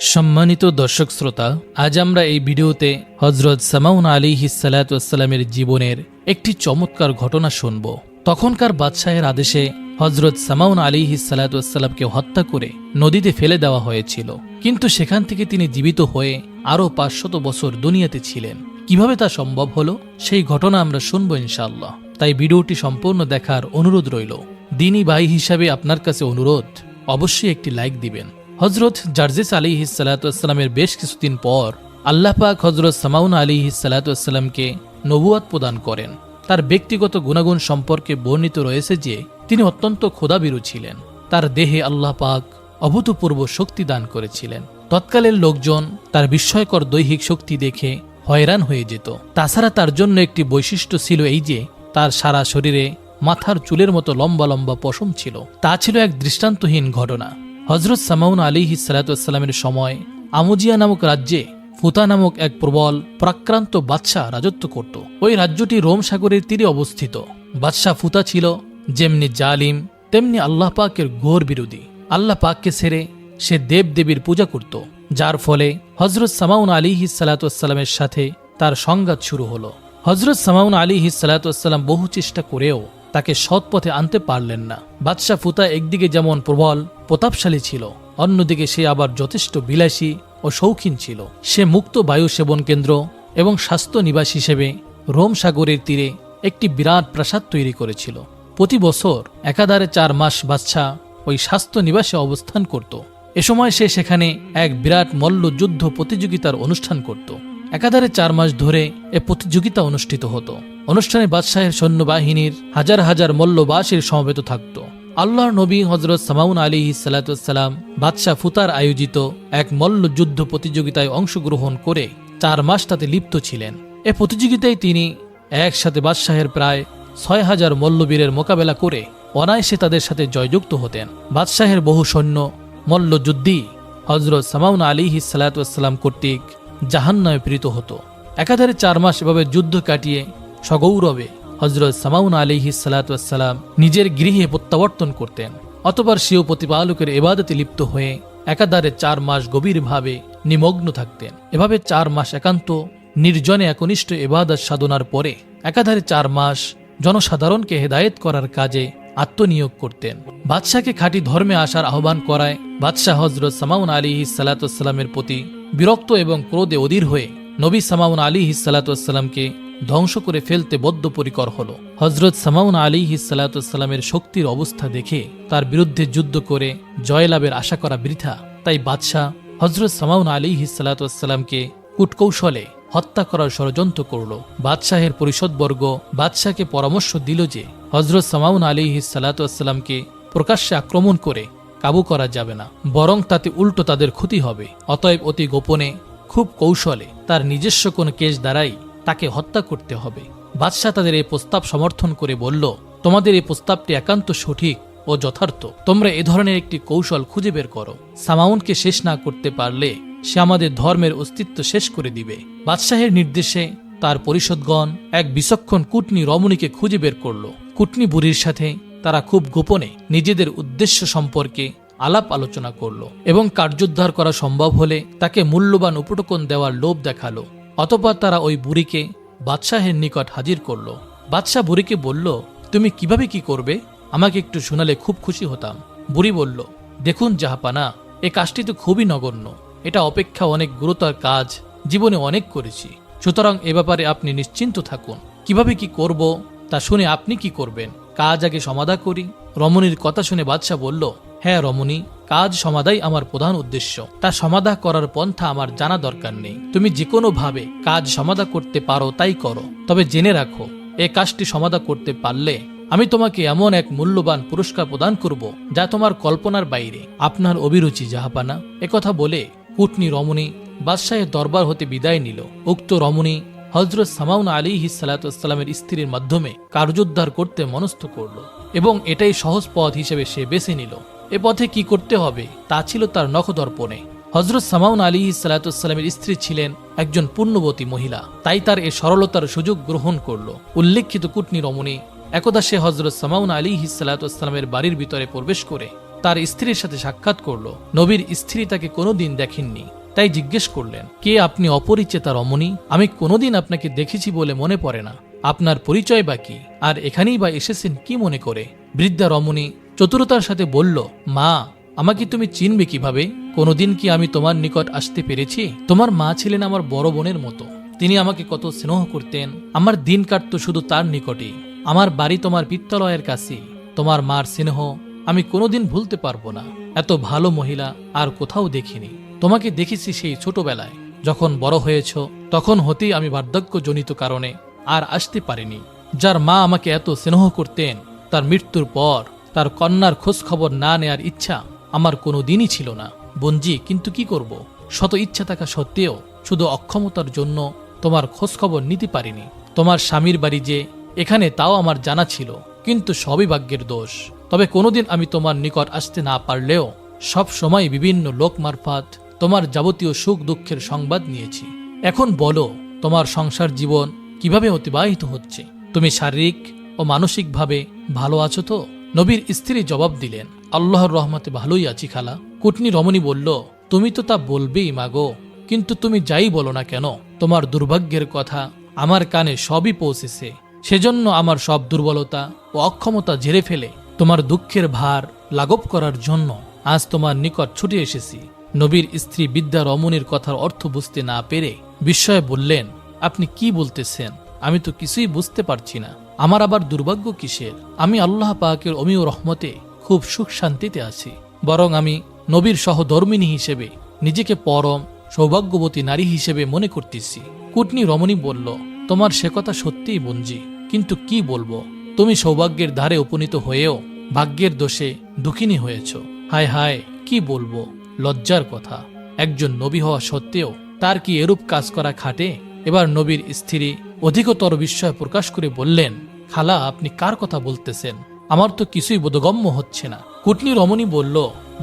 সম্মানিত দর্শক শ্রোতা, আজ আমরা এই ভিডিওতে হজরত সামাউন আলী হিসালাতামের জীবনের একটি চমৎকার ঘটনা শুনব। তখনকার বাদশাহের আদেশে হজরত সামাউন আলী হিসালাতামকে হত্যা করে নদীতে ফেলে দেওয়া হয়েছিল। কিন্তু সেখান থেকে তিনি জীবিত হয়ে আরও পাঁচশত বছর দুনিয়াতে ছিলেন। কীভাবে তা সম্ভব হলো, সেই ঘটনা আমরা শুনব ইনশাল্লাহ তাই ভিডিওটি সম্পূর্ণ দেখার অনুরোধ রইল। দিনী ভাই হিসাবে আপনার কাছে অনুরোধ, অবশ্যই একটি লাইক দিবেন। হজরত জার্জিস আলী হিসালাতামের বেশ কিছুদিন পর আল্লাহ পাক হজরত সামাউন আলী হিসালাতামকে নবুয়াত প্রদান করেন। তার ব্যক্তিগত গুণাগুণ সম্পর্কে বর্ণিত রয়েছে যে, তিনি অত্যন্ত ক্ষুধাবিরু ছিলেন। তার দেহে আল্লাহ পাক অভূতপূর্ব শক্তি দান করেছিলেন। তৎকালের লোকজন তার বিস্ময়কর দৈহিক শক্তি দেখে হয়রান হয়ে যেত। তাছাড়া তার জন্য একটি বৈশিষ্ট্য ছিল এই যে, তার সারা শরীরে মাথার চুলের মতো লম্বা লম্বা পশম ছিল। তা ছিল এক দৃষ্টান্তহীন ঘটনা। হজরত সামাউন আলী সালাতামের সময় আমুজিয়া নামক রাজ্যে ফুতা নামক এক প্রবল, প্রাক্রান্ত বাদশাহ রাজত্ব করত। ওই রাজ্যটি রোম সাগরের তীরে অবস্থিত। বাদশাহ ফুতা ছিল যেমনি জালিম, তেমনি আল্লাহ পাকের ঘোর বিরোধী। আল্লাহ পাককে ছেড়ে সে দেব দেবীর পূজা করত, যার ফলে হজরত সামাউন আলী সালাতামের সাথে তার সংঘাত শুরু হলো। হজরত সামাউন আলী সালাতাম বহু চেষ্টা করেও তাকে সৎ পথে আনতে পারলেন না। বাদশাহ ফুতা একদিকে যেমন প্রবল, প্রতাপশালী ছিল, অন্যদিকে সে আবার যথেষ্ট বিলাসী ও শৌখিন ছিল। সে মুক্ত বায়ু সেবন কেন্দ্র এবং স্বাস্থ্য নিবাস হিসেবে রোম সাগরের তীরে একটি বিরাট প্রাসাদ তৈরি করেছিল। প্রতি বছর একাধারে চার মাস বাদশাহ ওই স্বাস্থ্য নিবাসে অবস্থান করত। এ সময় সে সেখানে এক বিরাট মল্ল যুদ্ধ প্রতিযোগিতার অনুষ্ঠান করত। একাধারে চার মাস ধরে এ প্রতিযোগিতা অনুষ্ঠিত হতো। অনুষ্ঠানে বাদশাহের সৈন্যবাহিনীর হাজার হাজার মল্লবাসীর সমবেত থাকত। আল্লাহর নবী হজরত সামাউন আলী সালাতাম বাদশাহ ফুতার আয়োজিত এক মল্ল যুদ্ধ প্রতিযোগিতায় অংশগ্রহণ করে চার মাস তাতে লিপ্ত ছিলেন। এ প্রতিযোগিতায় তিনি একসাথে বাদশাহের প্রায় ছয় হাজার মল্লবীরের মোকাবেলা করে অনায়াসে তাদের সাথে জয়যুক্ত হতেন। বাদশাহের বহু সৈন্য মল্লযুদ্ধী হজরত সামাউন আলী সালাতাম কর্তৃক জাহান্নামে প্রেরিত হতো। একাধারে চার মাস এভাবে যুদ্ধ কাটিয়ে সগৌরবে হজরত সামাউন আলিহি সালাতাম নিজের গৃহে প্রত্যাবর্তন করতেন। অতবার সেও প্রতিপালকের এবাদতে লিপ্ত হয়ে একাধারে চার মাস গভীরভাবে নিমগ্ন থাকতেন। এভাবে চার মাস একান্ত নির্জনে একনিষ্ঠ এবাদত সাধনার পরে একাধারে চার মাস জনসাধারণকে হেদায়েত করার কাজে আত্মনিয়োগ করতেন। বাদশাহকে খাঁটি ধর্মে আসার আহ্বান করায় বাদশাহ হজরত সামাউন আলী সালাতামের প্রতি বিরক্ত এবং ক্রোধে অধীর হয়ে নবী সামাউন আলী সালাতামকে ধ্বংস করে ফেলতে বদ্ধপরিকর হল। হজরত সামাউন আলী সালাতামের শক্তির অবস্থা দেখে তার বিরুদ্ধে যুদ্ধ করে জয়লাভের আশা করা বৃথা। তাই বাদশাহ হজরত সামাউন আলী সালাতামকে কুটকৌশলে হত্যা করার ষড়যন্ত্র করল। বাদশাহের পরিষদবর্গ বাদশাহকে পরামর্শ দিল যে হজরত সামাউন আলী সালাতামকে প্রকাশ্যে আক্রমণ করে কাবু করা যাবে না, বরং তাতে উল্টো তাদের ক্ষতি হবে। অতএব অতি গোপনে, খুব কৌশলে তার নিজস্ব কোন কেস দ্বারাই তাকে হত্যা করতে হবে। বাদশাহ তাদের এই প্রস্তাব সমর্থন করে বলল, তোমাদের এই প্রস্তাবটি একান্ত সঠিক ও যথার্থ। তোমরা এ ধরনের একটি কৌশল খুঁজে বের করো। সামাউনকে শেষ না করতে পারলে সে আমাদের ধর্মের অস্তিত্ব শেষ করে দিবে। বাদশাহের নির্দেশে তার পরিষদগণ এক বিচক্ষণ কুটনি রমণীকে খুঁজে বের করল। কুটনি বুড়ির সাথে তারা খুব গোপনে নিজেদের উদ্দেশ্য সম্পর্কে আলাপ আলোচনা করল এবং কার্যোদ্ধার করা সম্ভব হলে তাকে মূল্যবান উপটকন দেওয়ার লোভ দেখাল, অতপর তারা ওই বুড়িকে বাদশাহের নিকট হাজির করল। বাদশাহ বুড়িকে বলল, তুমি কীভাবে কি করবে? আমাকে একটু শোনালে খুব খুশি হতাম। বুড়ি বলল, দেখুন জাহাপানা, এ কাজটি তো খুবই নগণ্য। এটা অপেক্ষা অনেক গুরুতর কাজ, জীবনে অনেক করেছি। সুতরাং এ ব্যাপারে আপনি নিশ্চিন্ত থাকুন। কীভাবে কি করব, তা শুনে আপনি কি করবেন? কাজ আগে সমাধা করি। রমণীর কথা শুনে বাদশাহ বলল হ্যাঁ রমণী, কাজ সমাধাই আমার প্রধান উদ্দেশ্য। তা সমাধা করার পন্থা আমার জানা দরকার নেই। তুমি যে কোনো ভাবে কাজ সমাধা করতে পারো তাই করো। তবে জেনে রাখো, এ কাজটি সমাধা করতে পারলে আমি তোমাকে এমন এক মূল্যবান পুরস্কার প্রদান করব, যা তোমার কল্পনার বাইরে। আপনার অভিরুচি জাহাপানা একথা বলে কুটনি রমণী বাদশাহের দরবার হতে বিদায় নিল। উক্ত রমণী হজরত সামাউন আলী সালাতামের স্ত্রীর মাধ্যমে কার্যোদ্ধার করতে মনস্থ করল এবং এটাই সহজ পথ হিসেবে সে বেছে নিল। এ পথে কি করতে হবে তা ছিল তার নখদর্পণে। হজরত সামাউন আলী সালাতামের স্ত্রী ছিলেন একজন পূর্ণবতী মহিলা, তাই তার এ সরলতার সুযোগ গ্রহণ করল। উল্লেখিত কুটনি রমণী, একদা সে হজরত সামাউন আলী সালাতামের বাড়ির ভিতরে প্রবেশ করে তার স্ত্রীর সাথে সাক্ষাৎ করল। নবীর স্ত্রী তাকে কোনোদিন দেখেননি। তাই জিজ্ঞেস করলেন, কে আপনি অপরিচিতা রমণী? আমি কোনোদিন আপনাকে দেখেছি বলে মনে পড়ে না। আপনার পরিচয় বা কি? আর এখানেই বা এসেছেন কি মনে করে? বৃদ্ধা রমণী চতুরতার সাথে বলল, মা, আমাকে তুমি চিনবে কীভাবে? কোনোদিন কি আমি তোমার নিকট আসতে পেরেছি? তোমার মা ছিলেন আমার বড় বোনের মতো। তিনি আমাকে কত স্নেহ করতেন। আমার দিন কাটতো শুধু তার নিকটেই আমার বাড়ি তোমার বিদ্যালয়ের কাছে। তোমার মার স্নেহ আমি কোনোদিন ভুলতে পারব না। এত ভালো মহিলা আর কোথাও দেখিনি। তোমাকে দেখেছি সেই ছোটবেলায়। যখন বড় হয়েছ, তখন হতেই আমি বার্ধক্যজনিত কারণে আর আসতে পারিনি। যার মা আমাকে এত স্নেহ করতেন, তার মৃত্যুর পর তার কন্যার খোঁজ খবর না নেয়ার ইচ্ছা আমার কোনো দিনই ছিল না। বঞ্জি কিন্তু কি করব? শত ইচ্ছা থাকা সত্ত্বেও শুধু অক্ষমতার জন্য তোমার খোঁজ খবর নিতে পারিনি। তোমার স্বামীর বাড়ি যে এখানে তাও আমার জানা ছিল, কিন্তু সবই ভাগ্যের দোষ। তবে কোনোদিন আমি তোমার নিকট আসতে না পারলেও সব সময় বিভিন্ন লোক মারফত তোমার যাবতীয় সুখ দুঃখের সংবাদ নিয়েছি। এখন বলো, তোমার সংসার জীবন কীভাবে অতিবাহিত হচ্ছে? তুমি শারীরিক ও মানসিকভাবে ভালো আছো তো? নবীর স্ত্রী জবাব দিলেন, আল্লাহর রহমতে ভালোই আছি খালা। কুটনি রমণী বলল, তুমি তো তা বলবেই মাগো, কিন্তু তুমি যাই বলো না কেন? তোমার দুর্ভাগ্যের কথা আমার কানে সবই পৌঁছেছে। সেজন্য আমার সব দুর্বলতা ও অক্ষমতা ঝেড়ে ফেলে। তোমার দুঃখের ভার লাঘব করার জন্য আজ তোমার নিকট ছুটে এসেছি। নবীর স্ত্রী বিদ্যা রমণীর কথার অর্থ বুঝতে না পেরে বিস্ময়ে বললেন, আপনি কি বলতেছেন? আমি তো কিছুই বুঝতে পারছি না। আমার আবার দুর্ভাগ্য কিসের? আমি আল্লাহ পাকের অমিয় রহমতে খুব সুখ শান্তিতে আছি। বরং আমি নবীর সহধর্মিনী হিসেবে, নিজেকে পরম, সৌভাগ্যবতী নারী হিসেবে মনে করতেছি। কুটনি রমণী বলল, তোমার সে কথা সত্যিই বঞ্জি কিন্তু কি বলব? তুমি সৌভাগ্যের ধারে উপনীত হয়েও ভাগ্যের দোষে দুঃখিনী হয়েছ। হায় হায়, কি বলব? লজ্জার কথা। একজন নবী হওয়া সত্ত্বেও তার কি এরূপ কাজ করা খাটে? এবার নবীর স্ত্রী অধিকতর বিস্ময় প্রকাশ করে বললেন, খালা, আপনি কার কথা বলতেছেন? আমার তো কিছুই বোধগম্য হচ্ছে না। কুটনি রমণী বলল,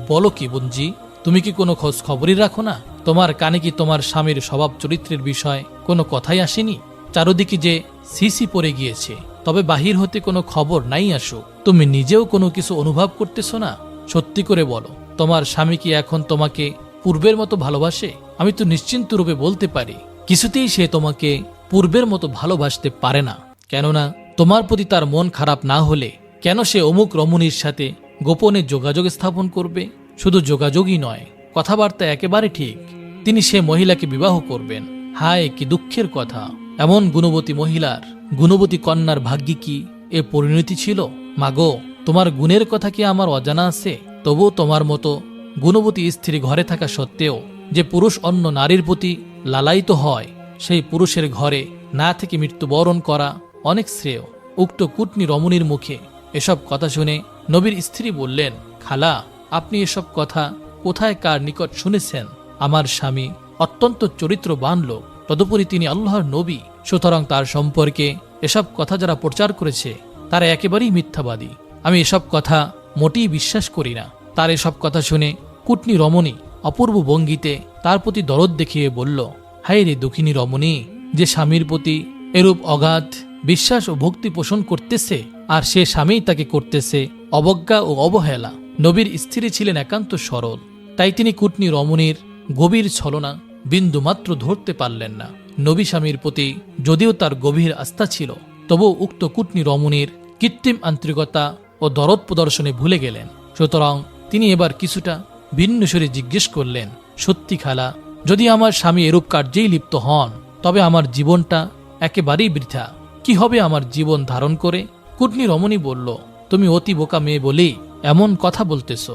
বলো কি বঞ্জি তুমি কি কোনো খোঁজ খবরই রাখো না? তোমার কানে কি তোমার স্বামীর স্বভাব চরিত্রের বিষয় কোনো কথাই আসেনি? চারদিকে যে সিসি পড়ে গিয়েছে, তবে বাহির হতে কোনো খবর নাই আসুক। তুমি নিজেও কোনো কিছু অনুভব করতেছো না? সত্যি করে বলো। তোমার স্বামী কি এখন তোমাকে পূর্বের মতো ভালোবাসে? আমি তো নিশ্চিন্ত রূপে বলতে পারি, কিছুতেই সে তোমাকে পূর্বের মতো ভালোবাসতে পারে না। কেননা তোমার প্রতি তার মন খারাপ না হলে কেন সে অমুক রমণীর সাথে গোপনে যোগাযোগ স্থাপন করবে? শুধু যোগাযোগই নয়, কথাবার্তা একেবারে ঠিক। তিনি সে মহিলাকে বিবাহ করবেন। হায়, কি দুঃখের কথা! এমন গুণবতী মহিলার, গুণবতী কন্যার ভাগ্যে কি এ পরিণতি ছিল? মাগো, তোমার গুণের কথা কি আমার অজানা আছে? তবুও তোমার মতো গুণবতী স্ত্রী ঘরে থাকা সত্ত্বেও যে পুরুষ অন্য নারীর প্রতি লালায়িত হয়, সেই পুরুষের ঘরে না থেকে মৃত্যুবরণ করা অনেক শ্রেয়। উক্ত কুটনি রমণীর মুখে এসব কথা শুনে নবীর স্ত্রী বললেন, খালা, আপনি এসব কথা কোথায় কার নিকট শুনেছেন? আমার স্বামী অত্যন্ত চরিত্রবান লোক। তদুপরি তিনি আল্লাহর নবী। সুতরাং তার সম্পর্কে এসব কথা যারা প্রচার করেছে, তারা একেবারেই মিথ্যাবাদী। আমি এসব কথা মোটেই বিশ্বাস করি না। তার এসব কথা শুনে কুটনি রমণী অপূর্ব ভঙ্গিতে তার প্রতি দরদ দেখিয়ে বলল, হায় রে দুঃখিনী রমণী, যে স্বামীর প্রতি এরূপ অগাধ বিশ্বাস ও ভক্তি পোষণ করতেছে, আর সে স্বামীই তাকে করতেছে অবজ্ঞা ও অবহেলা। নবীর স্ত্রী ছিলেন একান্ত সরল, তাই তিনি কুটনি রমণীর গভীর ছলনা বিন্দুমাত্র ধরতে পারলেন না। নবী স্বামীর প্রতি যদিও তার গভীর আস্থা ছিল তবু উক্ত কুটনি রমণীর কৃত্রিম আন্তরিকতা ও দরদ প্রদর্শনে ভুলে গেলেন। সুতরাং তিনি এবার কিছুটা ভিন্ন সুরে জিজ্ঞেস করলেন, সত্যি খালা, যদি আমার স্বামী এরূপ কার্যেই লিপ্ত হন, তবে আমার জীবনটা একেবারেই বৃথা। কি হবে আমার জীবন ধারণ করে? কুটনি রমণী বলল, তুমি অতি বোকা মেয়ে বলেই এমন কথা বলতেছ।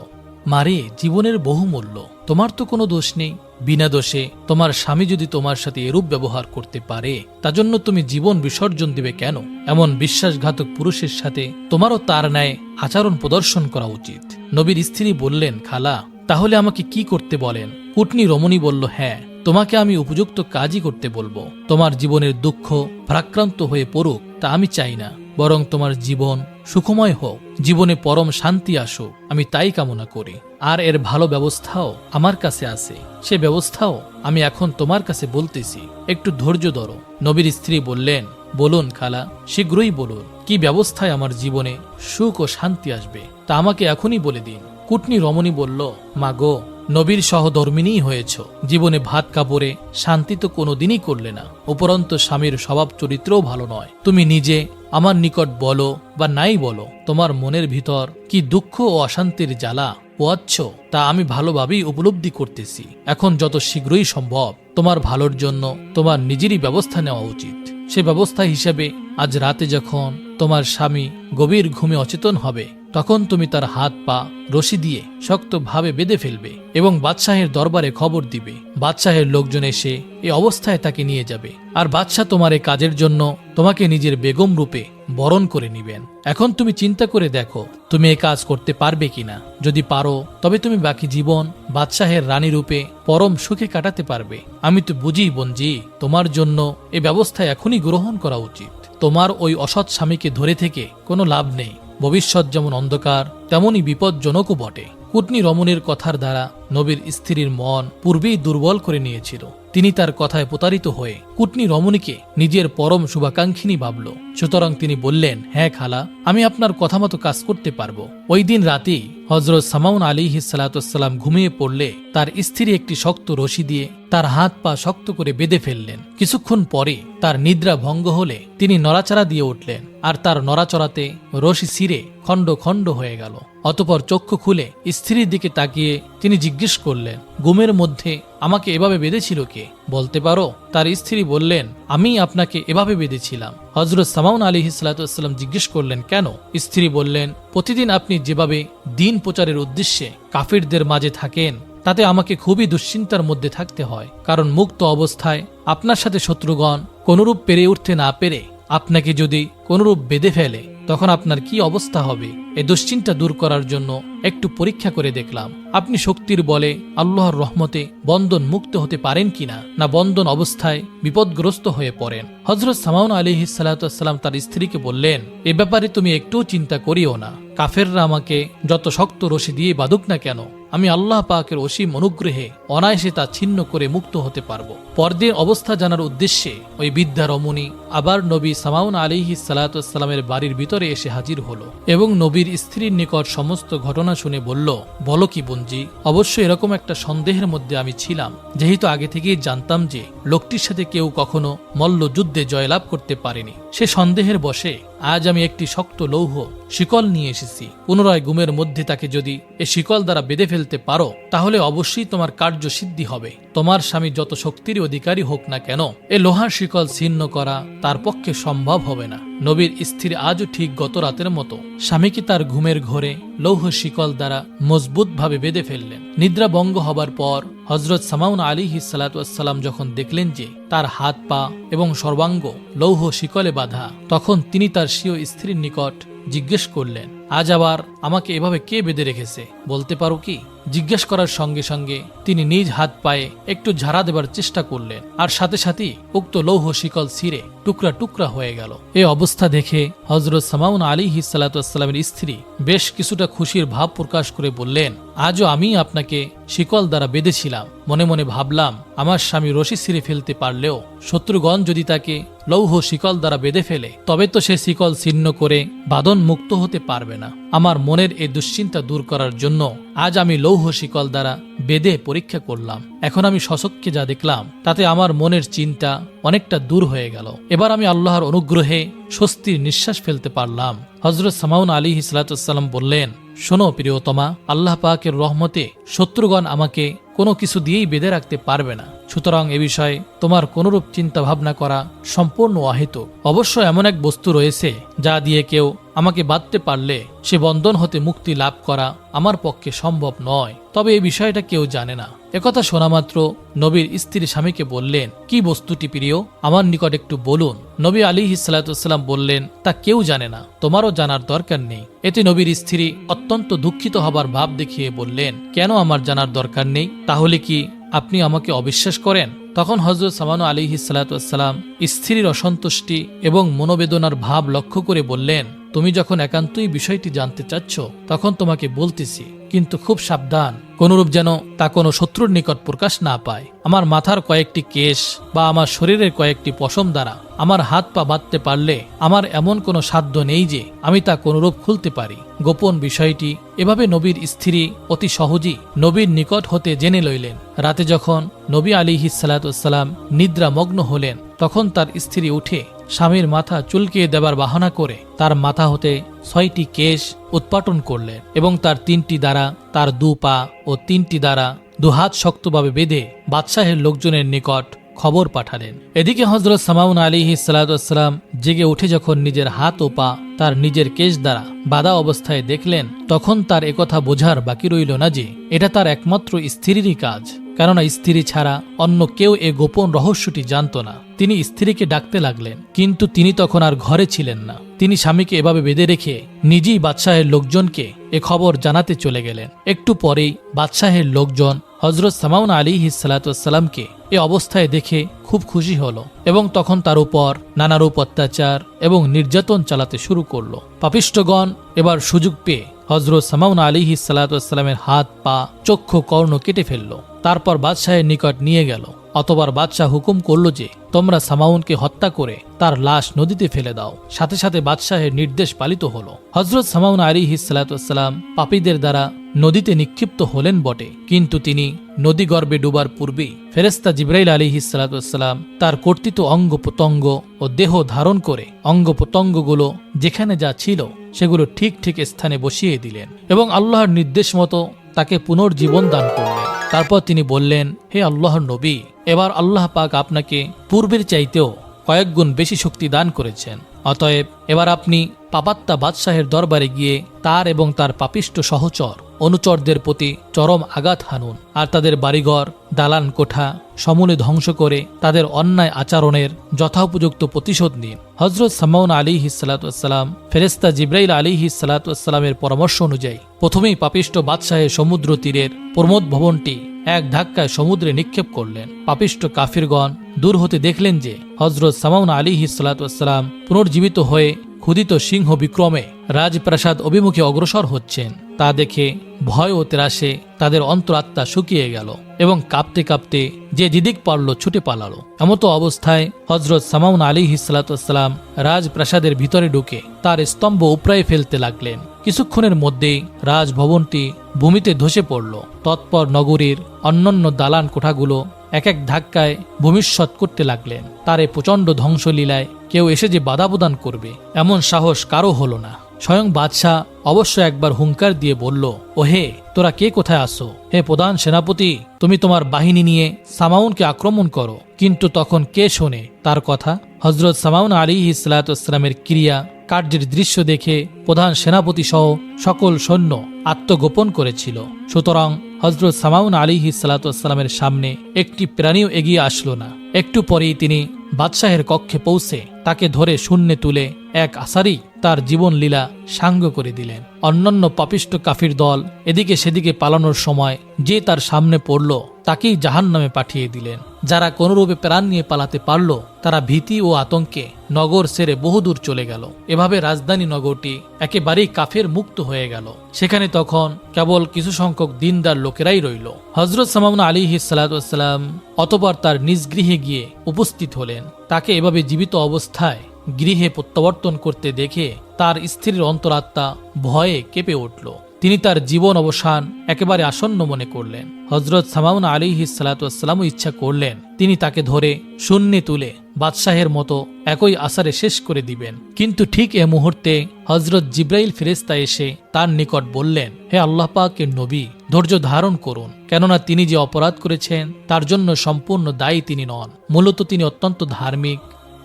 মারে জীবনের বহুমূল্য। তোমার তো কোনো দোষ নেই। বিনা দোষে তোমার স্বামী যদি তোমার সাথে এরূপ ব্যবহার করতে পারে তা জন্য তুমি জীবন বিসর্জন দিবে কেন? এমন বিশ্বাসঘাতক পুরুষের সাথে তোমারও তার ন্যায় আচরণ প্রদর্শন করা উচিত। নবীর স্ত্রী বললেন, খালা, তাহলে আমাকে কি করতে বলেন? কুটনি রমণী বলল হ্যাঁ তোমাকে আমি উপযুক্ত কাজই করতে বলব। তোমার জীবনের দুঃখ ভারাক্রান্ত হয়ে পড়ুক, তা আমি চাই না। বরং তোমার জীবন সুখময় হোক, জীবনে পরম শান্তি আসুক, আমি তাই কামনা করি। আর এর ভালো ব্যবস্থাও আমার কাছে আছে। সে ব্যবস্থাও আমি এখন তোমার কাছে বলতেছি। একটু ধৈর্য ধরো। নবীর স্ত্রী বললেন, বলুন খালা, শীঘ্রই বলুন, কি ব্যবস্থায় আমার জীবনে সুখ ও শান্তি আসবে? তা আমাকে এখনই বলে দিন। কুটনি রমণী বলল, মা গো নবীর সহধর্মিনী হয়েছ। জীবনে ভাত কাপড়ে শান্তি তো কোনোদিনই করলে না। উপরন্ত স্বামীর স্বভাব চরিত্রও ভালো নয়। তুমি নিজে আমার নিকট বলো বা নাই বলো, তোমার মনের ভিতর কি দুঃখ ও অশান্তির জ্বালা পোয়াচ্ছ, তা আমি ভালোভাবেই উপলব্ধি করতেছি। এখন যত শীঘ্রই সম্ভব তোমার ভালোর জন্য তোমার নিজেরই ব্যবস্থা নেওয়া উচিত। সে ব্যবস্থা হিসেবে আজ রাতে যখন তোমার স্বামী গভীর ঘুমে অচেতন হবে তখন তুমি তার হাত পা, রশি দিয়ে শক্তভাবে বেঁধে ফেলবে এবং বাদশাহের দরবারে খবর দিবে। বাদশাহের লোকজন এসে এ অবস্থায় তাকে নিয়ে যাবে আর বাদশাহ তোমার এই কাজের জন্য তোমাকে নিজের বেগম রূপে বরণ করে নিবেন। এখন তুমি চিন্তা করে দেখো, তুমি এ কাজ করতে পারবে কিনা। যদি পারো, তবে তুমি বাকি জীবন বাদশাহের রানী রূপে পরম সুখে কাটাতে পারবে। আমি তো বুঝি বঞ্জি তোমার জন্য এ ব্যবস্থা এখনই গ্রহণ করা উচিত। তোমার ওই অসৎ স্বামীকে ধরে থেকে কোনো লাভ নেই। ভবিষ্যৎ যেমন অন্ধকার তেমনই বিপজ্জনকও বটে। কুটনি রমণের কথার দ্বারা নবীর স্ত্রীর মন পূর্বেই দুর্বল করে নিয়েছিল। তিনি তার কথায় প্রতারিত হয়ে কুটনি রমণীকে নিজের পরম শুভাকাঙ্ক্ষিনী ভাবল। সুতরাং তিনি বললেন হ্যাঁ খালা, আমি আপনার কথা মতো কাজ করতে পারব। ওই দিন রাতেই হজরত সামাউন আলী হিসালাতাম ঘুমিয়ে পড়লে তার স্ত্রী একটি শক্ত রশি দিয়ে তার হাত পা শক্ত করে বেঁধে ফেললেন। কিছুক্ষণ পরে তার নিদ্রা ভঙ্গ হলে তিনি নড়াচড়া দিয়ে উঠলেন আর তার নড়াচড়াতে রশি ছিঁড়ে খণ্ড খণ্ড হয়ে গেল। অতপর চক্ষু খুলে স্ত্রীর দিকে তাকিয়ে তিনি জিজ্ঞেস করলেন, গুমের মধ্যে আমাকে এভাবে বেঁধেছিল কে? বলতে পারো? তার স্ত্রী বললেন, আমি আপনাকে এভাবে বেঁধেছিলাম। হজরত সামাউন আলী হিসালাতাম জিজ্ঞেস করলেন, কেন? স্ত্রী বললেন, প্রতিদিন আপনি যেভাবে দিন প্রচারের উদ্দেশ্যে কাফিরদের মাঝে থাকেন, তাতে আমাকে খুবই দুশ্চিন্তার মধ্যে থাকতে হয়। কারণ মুক্ত অবস্থায় আপনার সাথে শত্রুগণ কোনরূপ পেরে উঠতে না পেরে আপনাকে যদি কোনরূপ বেঁধে ফেলে, তখন আপনার কি অবস্থা হবে? এ দুশ্চিন্তা দূর করার জন্য একটু পরীক্ষা করে দেখলাম। আপনি শক্তির বলে আল্লাহর রহমতে বন্ধন মুক্ত হতে পারেন কিনা, না বন্ধন অবস্থায় বিপদগ্রস্ত হয়ে পড়েন। হজরত সামাউন আলী সাল্লাম তার স্ত্রীকে বললেন, এ ব্যাপারে তুমি একটুও চিন্তা করিও না। কাফেররা আমাকে যত শক্ত রশি দিয়ে বাদুক না কেন, আমি আল্লাহ পাকের অসীম অনুগ্রহে অনায়াসে তা ছিন্ন করে মুক্ত হতে পারব। পরদিন অবস্থা জানার উদ্দেশ্যে ওই বিদ্যা রমণী আবার নবী সামাউন আলিহি সালাতামের বাড়ির ভিতরে এসে হাজির হলো এবং নবীর স্ত্রীর নিকট সমস্ত ঘটনা শুনে বলল, বলো কি বঞ্জি অবশ্য এরকম একটা সন্দেহের মধ্যে আমি ছিলাম। যেহেতু আগে থেকেই জানতাম যে লোকটির সাথে কেউ কখনো মল্ল যুদ্ধে জয়লাভ করতে পারেনি। সে সন্দেহের বসে আজ আমি একটি শক্ত লৌহ, শিকল নিয়ে এসেছি। পুনরায় গুমের মধ্যে তাকে যদি এ শিকল দ্বারা বেঁধে ফেলতে পারো, তাহলে অবশ্যই তোমার কার্য সিদ্ধি হবে। তোমার স্বামী যত শক্তির অধিকারী হোক না কেন, এ লোহার শিকল ছিন্ন করা তার পক্ষে সম্ভব হবে না। নবীর স্থির আজও ঠিক গত রাতের মতো। স্বামীকে তার ঘুমের ঘরে লৌহ শিকল দ্বারা মজবুতভাবে বেঁধে ফেললেন। নিদ্রা ভঙ্গ হবার পর হজরত সামাউন আলী হিসালাতাম যখন দেখলেন যে তার হাত পা এবং সর্বাঙ্গ লৌহ শিকলে বাঁধা, তখন তিনি তার স্বীয় স্ত্রীর নিকট জিজ্ঞেস করলেন আজ আবার আমাকে এভাবে কে বেঁধে রেখেছে? বলতে পারো কি? জিজ্ঞেস করার সঙ্গে সঙ্গে তিনি নিজ হাত পায়ে একটু ঝাড়া দেবার চেষ্টা করলেন, আর সাথে সাথেই উক্ত লৌহ শিকল ছিঁড়ে টুকরা টুকরা হয়ে গেল। এ অবস্থা দেখে হজরত সামাউন আলী হিসালাতামের স্ত্রী বেশ কিছুটা খুশির ভাব প্রকাশ করে বললেন, আজও আমি আপনাকে শিকল দ্বারা বেঁধেছিলাম। মনে মনে ভাবলাম, আমার স্বামী রশি ছিঁড়ে ফেলতে পারলেও শত্রুগণ যদি তাকে লৌহ শিকল দ্বারা বেঁধে ফেলে, তবে তো সে শিকল ছিন্ন করে বাদন মুক্ত হতে পারবে না। আমার মনের এই দুশ্চিন্তা দূর করার জন্য আজ আমি লৌহ শিকল দ্বারা বেদে পরীক্ষা করলাম। এখন আমি সশককে যা দেখলাম, তাতে আমার মনের চিন্তা অনেকটা দূর হয়ে গেল। এবার আমি আল্লাহর অনুগ্রহে স্বস্তির নিঃশ্বাস ফেলতে পারলাম। হজরত সামাউন আলী হিসলাতাম বললেন, শোনো প্রিয়তমা, আল্লাহ পাকের রহমতে শত্রুগণ আমাকে কোনো কিছু দিয়েই বেঁধে রাখতে পারবে না। সুতরাং এ বিষয়ে তোমার কোনরূপ চিন্তা ভাবনা করা সম্পূর্ণ অহেত অবশ্য এমন এক বস্তু রয়েছে যা দিয়ে কেউ আমাকে বাঁধতে পারলে সে বন্ধন হতে মুক্তি লাভ করা আমার পক্ষে সম্ভব নয়। তবে এই বিষয়টা কেউ জানে না। একথা শোনা মাত্র নবীর স্ত্রী স্বামীকে বললেন, কি বস্তুটি প্রিয়? আমার নিকট একটু বলুন। নবী আলী হিসালাতাম বললেন, তা কেউ জানে না। তোমারও জানার দরকার নেই। এতে নবীর স্ত্রী অত্যন্ত দুঃখিত হবার ভাব দেখিয়ে বললেন, কেন আমার জানার দরকার নেই? তাহলে কি আপনি আমাকে অবিশ্বাস করেন? তখন হজরত সামানু আলী হিসালাতাম স্ত্রীর অসন্তুষ্টি এবং মনোবেদনার ভাব লক্ষ্য করে বললেন তুমি যখন একান্তই বিষয়টি জানতে চাচ্ছ, তখন তোমাকে বলতেছি, কিন্তু খুব সাবধান। কোনরূপ যেন তা কোনো শত্রুর নিকট প্রকাশ না পায়। আমার মাথার কয়েকটি কেশ বা আমার শরীরের কয়েকটি পশম দ্বারা আমার হাত পা বাঁধতে পারলে আমার এমন কোনো সাধ্য নেই যে আমি তা কোনরূপ খুলতে পারি। গোপন বিষয়টি এভাবে নবীর স্ত্রী অতি সহজেই নবীর নিকট হতে জেনে লইলেন। রাতে যখন নবী আলী হিসালাতাম নিদ্রা মগ্ন হলেন, তখন তার স্ত্রী উঠে স্বামীর মাথা চুলকিয়ে দেবার বাহানা করে তার মাথা হতে ছয়টি কেশ উৎপাটন করলেন এবং তার তিনটি দ্বারা তার দু পা ও তিনটি দ্বারা দুহাত শক্তভাবে বেঁধে বাদশাহের লোকজনের নিকট খবর পাঠালেন। এদিকে হজরত সামাউন আলী সালাতাম জেগে উঠে যখন নিজের হাত ও পা তার নিজের কেশ দ্বারা বাধা অবস্থায় দেখলেন, তখন তার একথা বোঝার বাকি রইল না যে, এটা তার একমাত্র স্ত্রীরই কাজ। কেননা স্ত্রী ছাড়া অন্য কেউ এ গোপন রহস্যটি জানত না। তিনি স্ত্রীকে ডাকতে লাগলেন, কিন্তু তিনি তখন আর ঘরে ছিলেন না। তিনি স্বামীকে এভাবে বেঁধে রেখে নিজেই বাদশাহের লোকজনকে এ খবর জানাতে চলে গেলেন। একটু পরেই বাদশাহের লোকজন হজরত সামাউন আলী হিসালাতামকে এ অবস্থায় দেখে খুব খুশি হলো এবং তখন তার উপর নানারূপ অত্যাচার এবং নির্যাতন চালাতে শুরু করল। পাপিষ্টগণ এবার সুযোগ পেয়ে হজরত সামাউন আলী সালাতামের হাত, পা, চক্ষু, কর্ণ কেটে ফেলল। তারপর বাদশাহের নিকট নিয়ে গেল। অতবার বাদশাহ হুকুম করল যে, তোমরা সামাউনকে হত্যা করে তার লাশ নদীতে ফেলে দাও। সাথে সাথে বাদশাহের নির্দেশ পালিত হল। হজরত সামাউন আলী হিসালাতাম পাপীদের দ্বারা নদীতে নিক্ষিপ্ত হলেন বটে। কিন্তু তিনি নদী গর্ভে ডুবার পূর্বেই ফেরেস্তা জিব্রাইল আলী হিসালাতাম তার কর্তৃত অঙ্গ প্রত্যঙ্গ ও দেহ ধারণ করে অঙ্গ প্রত্যঙ্গগুলো যেখানে যা ছিল সেগুলো ঠিক ঠিক স্থানে বসিয়ে দিলেন এবং আল্লাহর নির্দেশ মতো তাকে পুনর্জীবন দান করলেন। তারপর তিনি বললেন, হে আল্লাহর নবী, এবার আল্লাহ পাক আপনাকে পূর্বের চাইতেও কয়েক গুণ বেশি শক্তি দান করেছেন। অতএব এবার আপনি পাপাত্তা বাদশাহের দরবারে গিয়ে তার এবং তার পাপিষ্ট সহচর অনুচরদের প্রতি চরম আঘাত হানুন। আর তাদের বাড়িঘর, দালান কোঠা সমূলে ধ্বংস করে তাদের অন্যায় আচরণের যথোপযুক্ত প্রতিশোধ নিন। হজরত সামাউন আলী হিসালাতাম ফেরেস্তা জিব্রাইল আলী হিসালাতামের পরামর্শ অনুযায়ী প্রথমেই পাপিষ্ট বাদশাহের সমুদ্র তীরের প্রমোদ ভবনটি এক ধাক্কায় সমুদ্রে নিক্ষেপ করলেন। পাপিষ্ট কাফিরগণ দূর হতে দেখলেন যে হজরত সামাউন আলী হিসালাতাম পুনর্জীবিত হয়ে ক্ষুদিত সিংহ বিক্রমে রাজপ্রাসাদ অভিমুখে অগ্রসর হচ্ছেন। তা দেখে ভয় ও ত্রাসে তাদের অন্তরাত্মা শুকিয়ে গেল এবং কাঁপতে কাঁপতে যে যেদিক পারল ছুটে পালালো। এমতো অবস্থায় হজরত সামাউন আলী হিসালাতাম রাজপ্রাসাদের ভিতরে ঢুকে তার স্তম্ভ উপরায় ফেলতে লাগলেন। কিছুক্ষণের মধ্যেই রাজভবনটি ভূমিতে ধসে পড়ল। তৎপর নগরীর অন্যান্য দালান কোঠাগুলো এক এক ধাক্কায় ভূমিষ্যৎ করতে লাগলেন। তার এ প্রচণ্ড ধ্বংসলীলায় কেউ এসে যে বাধা প্রদান করবে, এমন সাহস কারও হলো না। স্বয়ং বাদশাহ অবশ্য একবার হুঙ্কার দিয়ে বলল হে তোরা কে কোথায় আসো হে প্রধান সেনাপতি, তুমি তোমার বাহিনী নিয়ে সামাউনকে আক্রমণ করো। কিন্তু তখন কে শোনে তার কথা? হজরত সামাউন আলী ইসলাতামের ক্রিয়া কার্যের দৃশ্য দেখে প্রধান সেনাপতি সহ সকল সৈন্য আত্মগোপন করেছিল। সুতরাং হজরত সামাউন আলী সালাতামের সামনে একটি প্রাণীও এগিয়ে আসলো না। একটু পরেই তিনি বাদশাহের কক্ষে পৌঁছে তাকে ধরে শূন্যে তুলে এক আসারি তার জীবন লীলা সাঙ্গ করে দিলেন। অন্যান্য পাপিষ্ট কাফির দল এদিকে সেদিকে পালানোর সময় যে তার সামনে পড়ল তাকেই জাহান নামে পাঠিয়ে দিলেন। যারা কোনোরূপে প্রাণ নিয়ে পালাতে পারল, তারা ভীতি ও আতঙ্কে নগর সেরে বহুদূর চলে গেল। এভাবে রাজধানী নগরটি একেবারেই কাফের মুক্ত হয়ে গেল। সেখানে তখন কেবল কিছু সংখ্যক দিনদার লোকেরাই রইল। হজরত সামাউন আলী সালাতাম অতবার তার নিজ গৃহে গিয়ে উপস্থিত হলেন। তাকে এভাবে জীবিত অবস্থায় গৃহে প্রত্যাবর্তন করতে দেখে তার স্ত্রীর অন্তরাত্মা ভয়ে কেঁপে উঠল। তিনি তার জীবন অবসান একেবারে আসন্ন মনে করলেন। হজরত সামাউন আলী সালাতামও ইচ্ছা করলেন তিনি তাকে ধরে শূন্যে তুলে বাদশাহের মতো একই আসারে শেষ করে দিবেন। কিন্তু ঠিক এ মুহূর্তে হজরত জিব্রাইল ফেরেস্তা এসে তার নিকট বললেন, হে আল্লাহ পাকের নবী, ধৈর্য ধারণ করুন। কেননা তিনি যে অপরাধ করেছেন, তার জন্য সম্পূর্ণ দায়ী তিনি নন। মূলত তিনি অত্যন্ত ধার্মিক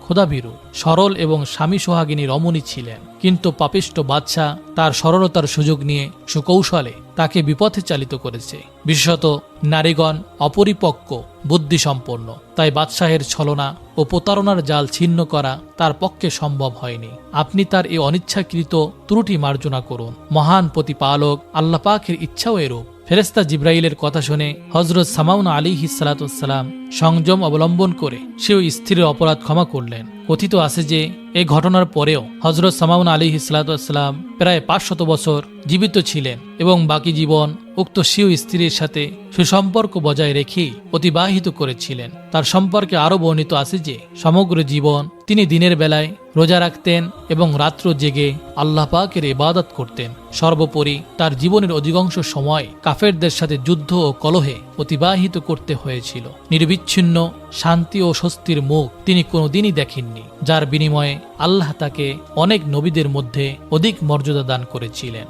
ক্ষুধাভীরু, সরল এবং স্বামী সোহাগিনী রমণী ছিলেন। কিন্তু পাপিষ্ট বাদশাহ তার সরলতার সুযোগ নিয়ে সুকৌশলে তাকে বিপথে চালিত করেছে। বিশেষত নারীগণ অপরিপক্ক, বুদ্ধিসম্পন্ন, তাই বাদশাহের ছলনা ও প্রতারণার জাল ছিন্ন করা তার পক্ষে সম্ভব হয়নি। আপনি তার এই অনিচ্ছাকৃত ত্রুটি মার্জনা করুন। মহান প্রতিপালক আল্লাপাকের ইচ্ছাও এরূপ। ফেরেস্তা জিব্রাইলের কথা শুনে হজরত সামাউন আলী হিসালাতাম সংযম অবলম্বন করে সেও স্ত্রীর অপরাধ ক্ষমা করলেন। কথিত আছে যে এই ঘটনার পরেও হজরত সামাউন আলী ইসলাতাম প্রায় পাঁচশত বছর জীবিত ছিলেন এবং বাকি জীবন উক্ত স্বীয় স্ত্রীর সাথে সুসম্পর্ক বজায় রেখেই অতিবাহিত করেছিলেন। তার সম্পর্কে আরও বর্ণিত আছে যে, সমগ্র জীবন তিনি দিনের বেলায় রোজা রাখতেন এবং রাত্র জেগে আল্লাহ পাকের ইবাদত করতেন। সর্বোপরি তার জীবনের অধিকাংশ সময় কাফেরদের সাথে যুদ্ধ ও কলহে অতিবাহিত করতে হয়েছিল। নির্বিচ্ছিন্ন শান্তি ও স্বস্তির মুখ তিনি কোনোদিনই দেখেননি, যার বিনিময়ে আল্লাহ তাকে অনেক নবীদের মধ্যে অধিক মর্যাদা দান করেছিলেন।